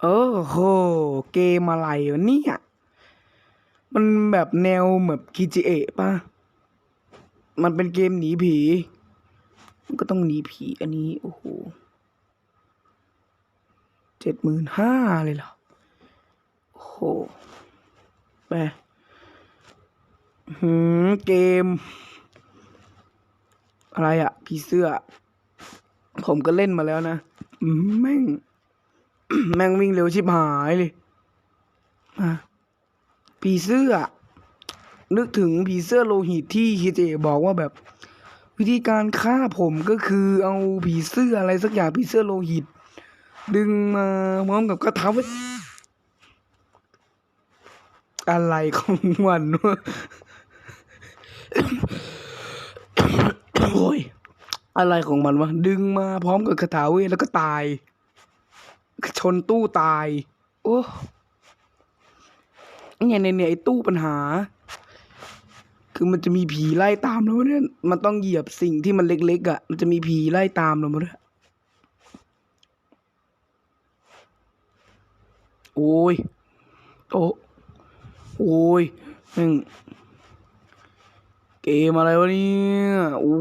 เออโห เกมอะไรวะเนี่ย มันแบบแนวแบบ GTA ป่ะ มันเป็นเกมหนีผี มันก็ต้องหนีผีอันนี้ โอ้โหเจ็ดหมื่นห้าเลยเหรอ โอ้โหไปหืมเกม อะไรอะผีเสื้อ ผมก็เล่นมาแล้วนะ อืมแม่ง แม่งวิ่งเร็วชิบหายเลยผีเสื้อ นึกถึงผีเสื้อโลหิตที่ฮิเจบอกว่าแบบ วิธีการฆ่าผมก็คือเอาผีเสื้ออะไรสักอย่างผีเสื้อโลหิต ดึงมาพร้อมกับกระทาไว้อะไรของมันวะโอ้ยอะไรของมันวะดึงมาพร้อมกับคาถาเวทแล้วก็ตาย ชนตู้ตาย โอ้เนี่ยเนี่ยเนี่ยไอ้ตู้ปัญหา คือมันจะมีผีไล่ตามเราเนี่ยมันต้องเหยียบสิ่งที่มันเล็กๆอะ มันจะมีผีไล่ตามเรามด้วยโอ้ยโตะโอ้ยแม่งเกมอะไรวะเนี่ยโอ้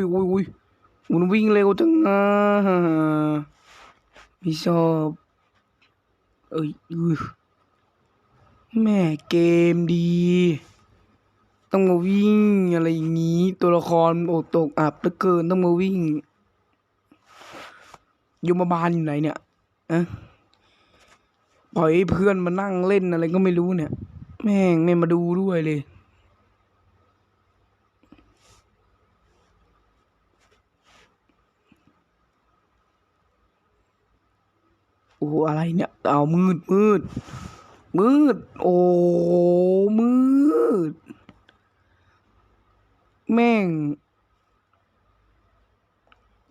ยโอ้ยโอ้ยมันวิ่งเร็วจังอะ ไม่ชอบ เอ้ยแม่เกมดี ต้องมาวิ่งอะไรอย่างนี้ ตัวละครโอกตกอับเหลือเกินต้องมาวิ่งยมบาลอยู่ไหนเนี่ยอะปล่อยให้เพื่อนมานั่งเล่นอะไรก็ไม่รู้เนี่ย แม่งไม่มาดูด้วยเลย อ้อะไรเนี่ย เอามืดมืด มืด โอ้มืด แม่ง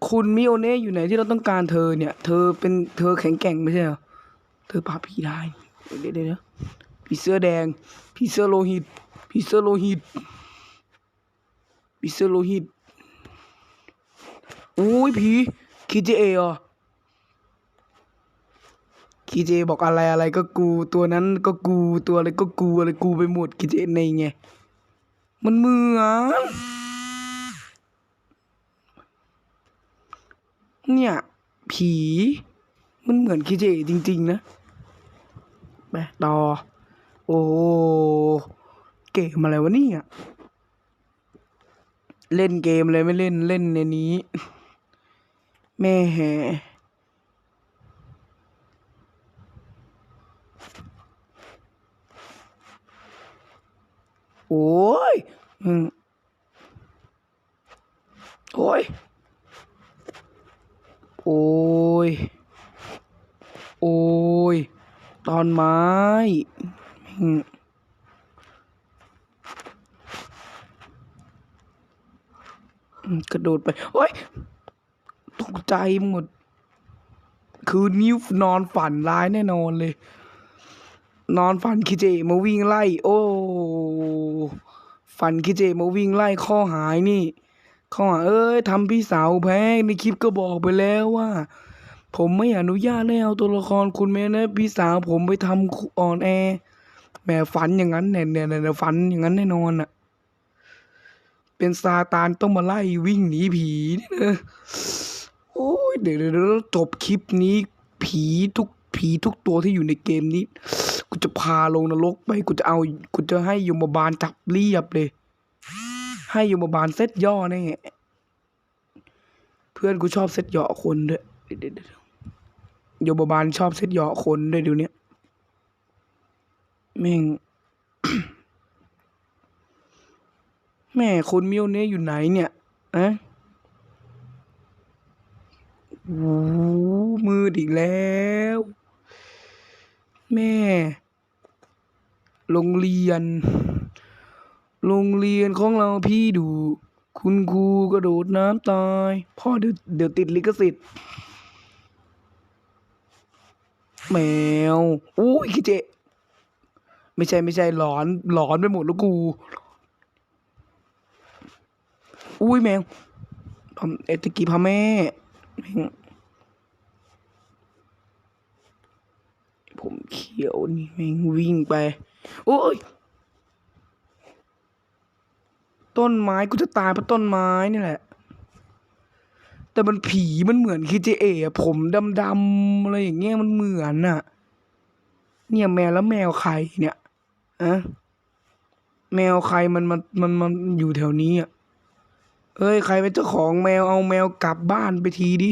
คุณมิโอเน่อยู่ไหนที่เราต้องการเธอเนี่ย เธอเป็นเธอแข็งแกร่งไม่ใช่เหรอ เธอปราบผีได้ เดี๋ยวเดี๋ยวผีเสื้อแดง ผีเสื้อโลหิต ผีเสื้อโลหิต ผีเสื้อโลหิตโอ้ยผีคิดเจเอเหรอ คีเจบอกอะไรอะไรก็กู ตัวนั้นก็กูตัวอะไรก็กูอะไรกูไปหมดคีเจในไง มันเหมือนเนี่ย ผี มันเหมือนคีเจจริง ๆ นะไปต่อ โอ้เกมอะไรวะเนี่ยเล่นเกมเลยไม่เล่นเล่นในนี้ แม่ โอ้ยอืมโอ้ย โอ้ย โอ้ย ตอนไม้กระโดดไป โอ้ย ตกใจหมด คืนนี้นอนฝันร้ายแน่นอนเลย นอนฝันคิเจมาวิ่งไล่ โอ้ ฝันคิเจมาวิ่งไล่ข้อหายนี่ข้อหาเอ้ยทำพี่สาวแพ้ในคลิปก็บอกไปแล้วว่า ผมไม่อนุญาตให้เอาตัวละครคุณแม่นะ พี่สาวผมไปทำอ่อนแอแหมฝันอย่างนั้นเนี่ยเนี่ยเนี่ยฝันอย่างนั้นแน่นอนอะเป็นซาตานต้องมาไล่วิ่งหนีผีเนี่ยนะโอ้ยเดี๋ยวเดี๋ยวเดี๋ยวจบคลิปนี้ผีทุกผีทุกตัวที่อยู่ในเกมนี้ กูจะพาลงนรกไปกูจะเอากูจะให้ยมบาลจับเรียบเลย ให้ยมบาลเซตย่อแน่เพื่อนกูชอบเซตย่อคนด้วยเดี๋ยยมบาลชอบเซตย่อคนด้วยเดี๋ยวนี้แม่งแม่คนเมียวเนี้ยอยู่ไหนเนี่ยอะโอ้มืดอีกแล้ว แม่ โรงเรียน โรงเรียนของเราพี่ดูคุณครูกระโดดน้ำตาย พ่อเดี๋ยวเดี๋ยวติดลิขสิทธิ์ แมวอุ้ยคิเจ ไม่ใช่ไม่ใช่หลอนหลอนไปหมดแล้วกู อุ้ยแมวทำเอตะกี้พ่อแม่แม่งเขียวนี่แม่งวิ่งไป โอ้ย ต้นไม้กูจะตายเพราะต้นไม้นี่แหละ แต่มันผีมันเหมือนคิเจเอะผมดำๆอะไรอย่างเงี้ยมันเหมือนน่ะ เนี่ยแมวแล้วแมวใครเนี่ยอะแมวใครมันมันมันมันอยู่แถวนี้อะเอ้ยใครเป็นเจ้าของแมวเอาแมวกลับบ้านไปทีดิ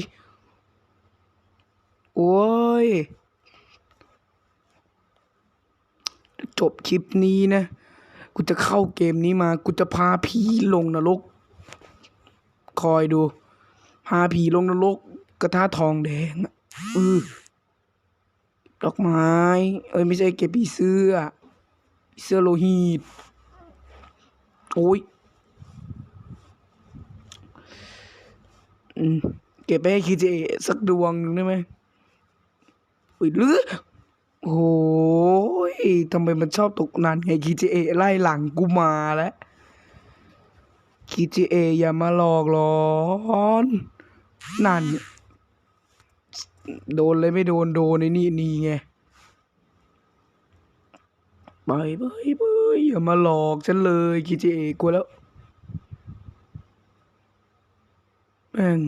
โอ้ย จบคลิปนี้นะ กูจะเข้าเกมนี้มา กูจะพาผีลงนรก คอยดู พาผีลงนรก กระทะทองแดงอือดอกไม้ เอ้ยไม่ใช่เก็บผีเสื้อเสื้อโลหิต โอ้ยอเก็บไปให้คีเจสักดวงหนึ่งได้ไหมอุ้ยหรือ โอ้ยทำไมมันชอบตกนานไง GTA ไล่หลังกูมาแล้ว GTA อย่ามาหลอกหลอนนั่น โดนเลยไม่โดนโดนในนี่นี่ไงไปไปไปอย่ามาหลอกฉันเลย GTA กูแล้วแม่ง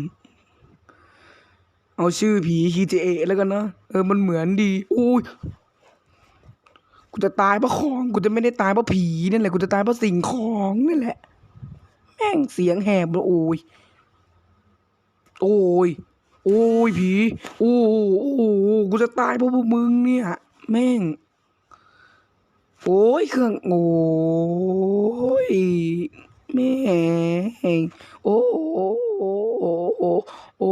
เอาชื่อผี GTA แล้วกันนะเออมันเหมือนดีโอ้ยกูจะตายเพราะของกูจะไม่ได้ตายเพราะผีนั่นแหละกูจะตายเพราะสิ่งของนั่นแหละ แม่งเสียงแหบเลยโอ้ยโอ้ยโอ้ยผีโอ้โหโอ้กูจะตายเพราะพวกมึงเนี่ย แม่ง โอ้ยเครื่องโอ้ยแม่งโอ้โหโอ้โอ้โอ้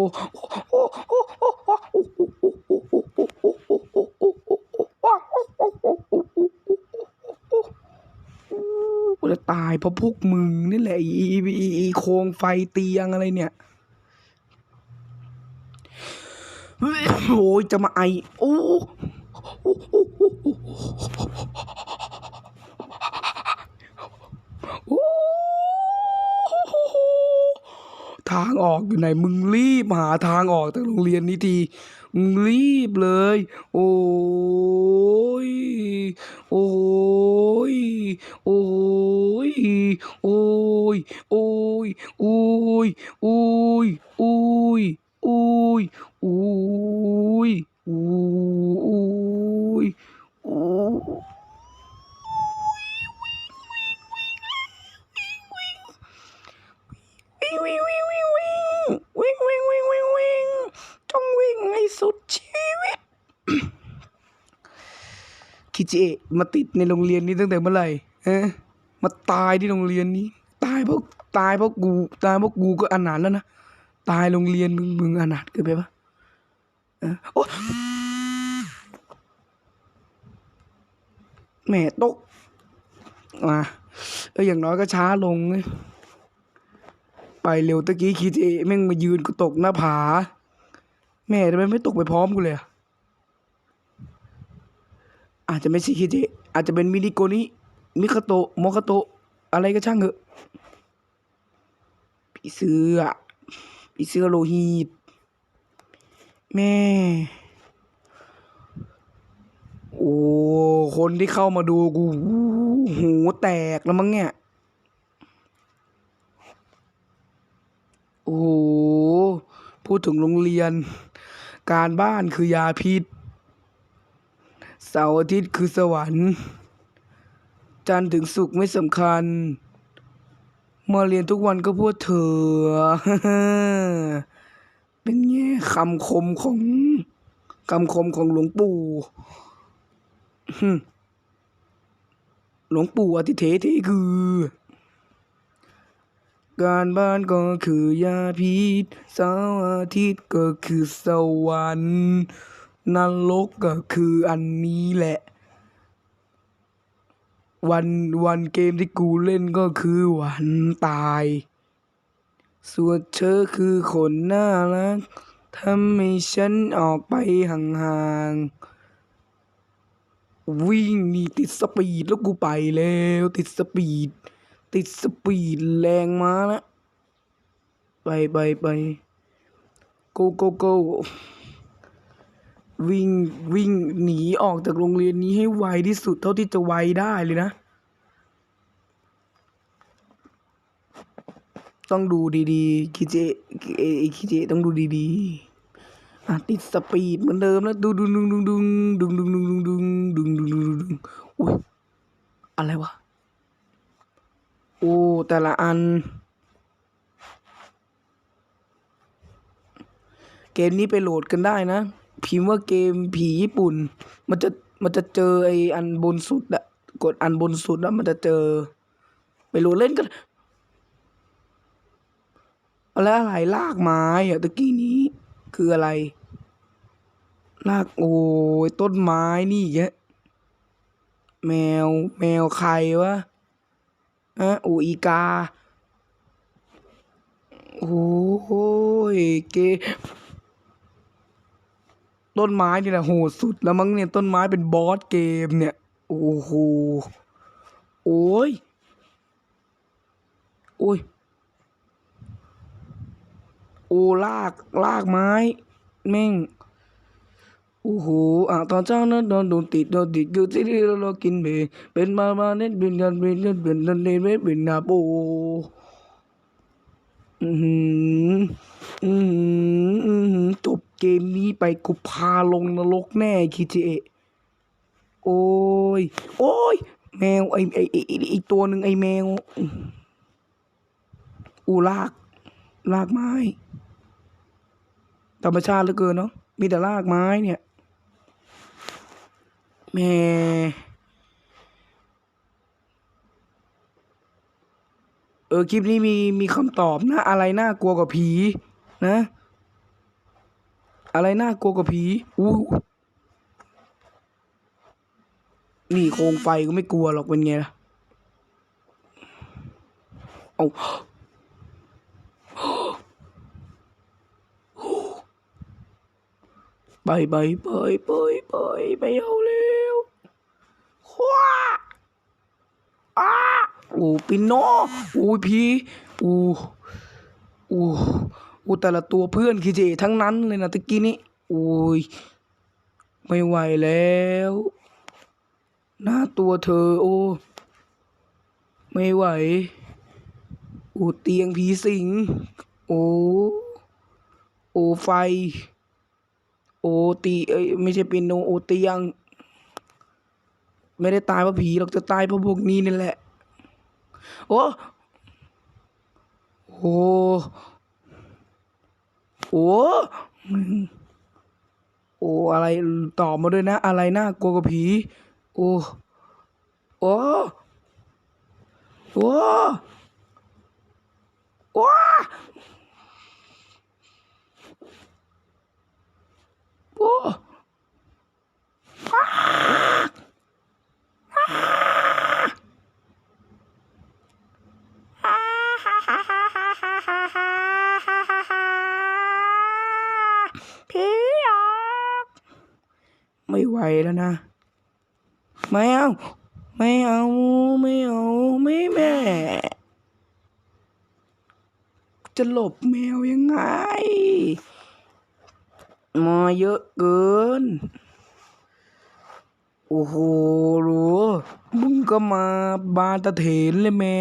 เพราะพวกมึงนี่แหละอีอีอีอีโครงไฟเตียงอะไรเนี่ยโอ้ยจะมาไอโอ้โอ้ ทางออกอยู่ไหนมึงรีบหาทางออกจากโรงเรียนนี้ทีมึงรีบเลย โอ้ยโอ้ยโอ้ยโอ้ยโอ้ยโอ้ยโอ้ยโอ้ยโอ้ยโอ้ยโอ้ยโอ้ย คิจิเอะมาติดในโรงเรียนนี้ตั้งแต่เมื่อไหร่เอะมาตายที่โรงเรียนนี้ ตายเพราะตายเพราะกู ตายเพราะกูก็อนาถแล้วนะ ตายโรงเรียนมึงมึงอนาถเกินไปปะเออโอ๊ยแหม่ตกมาเอออย่างน้อยก็ช้าลงเลยไปเร็วตะกี้คิดเอแม่งมายืนกูตกหน้าผา แม่ทำไมไม่ตกไปพร้อมกูเลยอะ อาจจะไม่ใช่คิเอะอาจจะเป็นมินิโกนิมิคาโตโมคาโตอะไรก็ช่างเถอะผีเสื้อผีเสื้อโลหิตแม่ โอ้ คนที่เข้ามาดูกูหูแตกแล้วมั้งเนี่ย โอ้พูดถึงโรงเรียน การบ้านคือยาพิษ เสาร์อาทิตย์คือสวรรค์ จันทร์ถึงศุกร์ไม่สำคัญ มาเรียนทุกวันก็พูดเถอเป็นไงคำคมของคำคมของหลวงปู่หึหลวงปู่อธิเทเทคือ การบ้านก็คือยาพิษเสาร์อาทิตย์ก็คือสวรรค์ นรกก็คืออันนี้แหละ วันวันเกมที่กูเล่นก็คือวันตาย ส่วนเธอคือคนน่ารักทำให้ฉันออกไปห่างๆ วิ่งหนี่ติดสปีดแล้วกูไปแล้ว ติดสปีด ติดสปีดแรงมาแล้วไปไปไป go go go วิ่งวิ่งหนีออกจากโรงเรียนนี้ให้ไวที่สุดเท่าที่จะไวได้เลยนะ ต้องดูดีๆคิเจเอไอคิเจต้องดูดีๆอะติดสปีดเหมือนเดิมนะดูดุงดุงดุงดุงดุงดุงดุงดุงดุงดุงดุงดุงดุงดุงอุ้ยอะไรวะโอ้แต่ละอันเกมนี้ไปโหลดกันได้นะ พิมพ์ว่าเกมผีญี่ปุ่น มันจะมันจะเจอไออันบนสุดอะกดอันบนสุดแล้วมันจะเจอไปโหลดเล่นกันอะไรอะไรลากไม้อะตะกี้นี้ คืออะไร ลากโอ้ยต้นไม้นี่แยะแมว แมวใครวะอะอูอีกา โอ้ยเก ต้นไม้นี่แหละโหดสุดแล้วมั้งเนี่ยต้นไม้เป็นบอสเกมเนี่ยโอ้โหโอ้ยโอ้ยโอ้ลากลากไม้แม่งโอ้โหอะตอนเช้านั้นโดนโดนติดโดนติดอยู่ที่นี่เราเรากินเบเป็นมามาเน็ตเป็นกันเป็นเน็ตเป็นนันเน็ตเป็นเป็นนาโปอือหืออือหืออือหือจบ เกมนี้ไปกูพาลงนรกแน่คิจิเอะโอ้ย โอ้ย แมวไอไอไอไอตัวหนึ่งไอแมว อูลาก ลากไม้ธรรมชาติเหลือเกินเนาะมีแต่ลากไม้เนี่ยแม่เออ คลิปนี้มีมีคำตอบนะ อะไรน่ากลัวกว่าผี นะ อะไรน่ากลัวกว่าผีอู้นี่โคมไฟก็ไม่กลัวหรอกเป็นไงล่ะเอาไปไปไปไปไปไปเอาเร็วคว้าอ้าโอ้ปินโนโอ้ยพีโอ้โอ้ อ้แต่ละตัวเพื่อนคีเจทั้งนั้นเลยนะตะกี้นี้โอ้ยไม่ไหวแล้วหน้าตัวเธอ โอ้ ไม่ไหวอ้เตียงผีสิง โอ้โอไฟ โอตีเอ้ยไม่ใช่เป็นโนโอเตียง ไม่ได้ตายเพราะผีหรอกจะตายเพราะพวกนี้นี่แหละ โอ้โห โอ้โอ้อะไรตอบมาด้วยนะ อะไรน่ากลัวกับผี โอ้โอ้โอ้โอ้โอ้ผีหรอก ไม่ไหวแล้วนะ ไม่เอา ไม่เอา ไม่เอา ไม่แม่ จะหลบแมวยังไง มาเยอะเกิน โอ้โหรู้มึงก็มาบานตะเถนเลยแมว